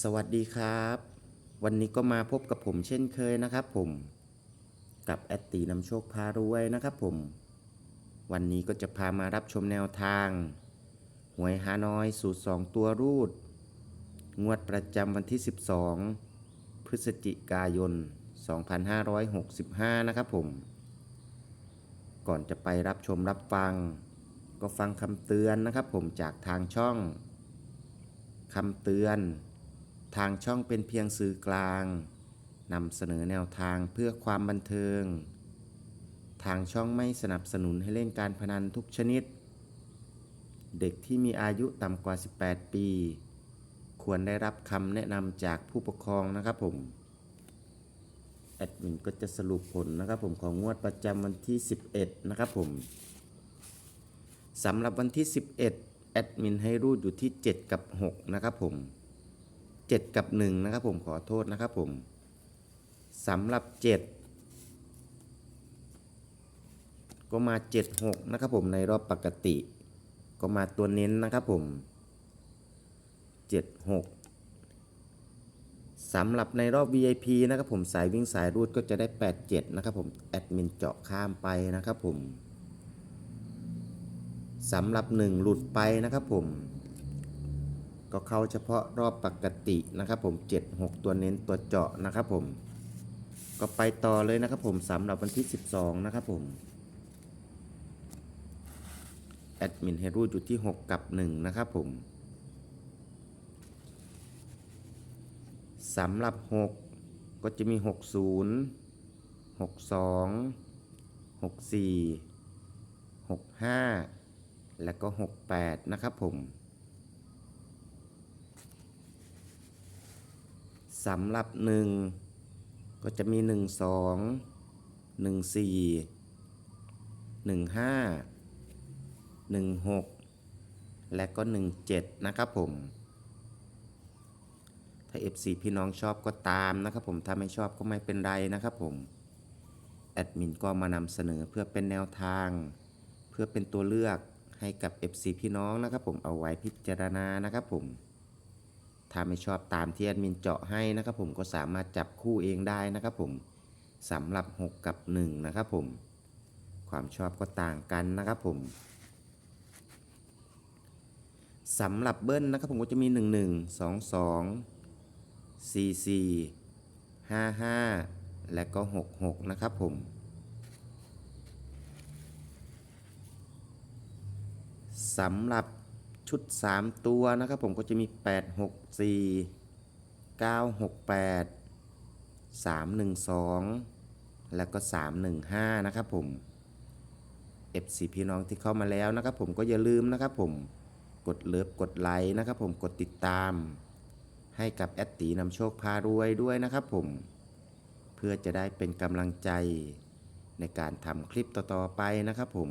สวัสดีครับ วันนี้ก็มาพบกับผมเช่นเคยนะครับ ผม กับแอดตีนำโชคพารวยนะครับ ผม วันนี้ก็จะพามารับชมแนวทางหวยฮานอยสูตร2ตัวรูด งวดประจำวันที่ 12 พฤศจิกายน 2565 นะครับผม ก่อนจะไปรับชมรับฟัง ก็ฟังคำเตือนนะครับ ผมจากทางช่องคำเตือน ทางช่องเป็นเพียงสื่อกลางนำเสนอแนวทางเพื่อความบันเทิง ทางช่องไม่สนับสนุนให้เล่นการพนันทุกชนิด เด็กที่มีอายุต่ำกว่า 18 ปี ควรได้รับคำแนะนำจากผู้ปกครองนะครับผม แอดมินก็จะสรุปผลนะครับผมของงวดประจำวันที่ 11 นะครับผมสำหรับวันที่ 11 แอดมินให้รูดอยู่ที่ 7 กับ 6 นะครับผม 7 กับ 1 นะครับผมขอโทษนะครับผมสำหรับ 7 ก็มา 7 6 นะครับผมในรอบปกติ ก็มาตัวเน้นนะครับผม 7 6สำหรับในรอบ VIP นะครับผมสายวิ่งสายรูดก็จะได้ 8 7 นะครับผมแอดมินเจาะข้ามไปนะครับผมสำหรับหนึ่งหลุดไปนะครับผม ก็เข้าเฉพาะรอบปกตินะครับผม 7 6 ตัวเน้นตัวเจาะนะครับผม ก็ไปต่อเลยนะครับผมสำหรับวันที่ 12 นะครับผมแอดมินให้รูอยู่ที่ 6 กับ 1 นะครับผมสำหรับ 6 ก็จะมี 60 62 64 65 แล้วก็ 68 นะครับผม สำหรับ1ก็จะมี1 2 1 4 1 5 1 6และก็1 7นะครับผม ถ้า FC พี่น้องชอบก็ตามนะครับผม ถ้าไม่ชอบก็ไม่เป็นไรนะครับผม แอดมินก็มานำเสนอเพื่อเป็นแนวทาง เพื่อเป็นตัวเลือกให้กับ FC พี่น้องนะครับผมเอาไว้พิจารณานะครับผม ถ้าไม่ชอบตามที่แอดมินเจาะให้นะครับผมก็สามารถจับคู่เองได้นะครับผมสำหรับ 6 กับ 1 นะครับผม ความชอบก็ต่างกันนะครับผมสำหรับเบิ้ลนะครับผมก็จะมี 1 1 2 2 4 4 5 5 และก็ 6 6 นะครับผมสำหรับ ชุด 3 ตัวนะครับผมก็จะมี 8 6 4 9 6 8 3 1 2 แล้วก็ 3 1 5 นะครับผม FC พี่น้องที่เข้ามาแล้วนะครับผมก็อย่าลืมนะครับผมกดเลิฟกดไลค์นะครับผมกดติดตาม ให้กับแอดตีนำโชคพารวยด้วยนะครับผมเพื่อจะได้เป็นกำลังใจในการทำคลิปต่อๆไปนะครับผม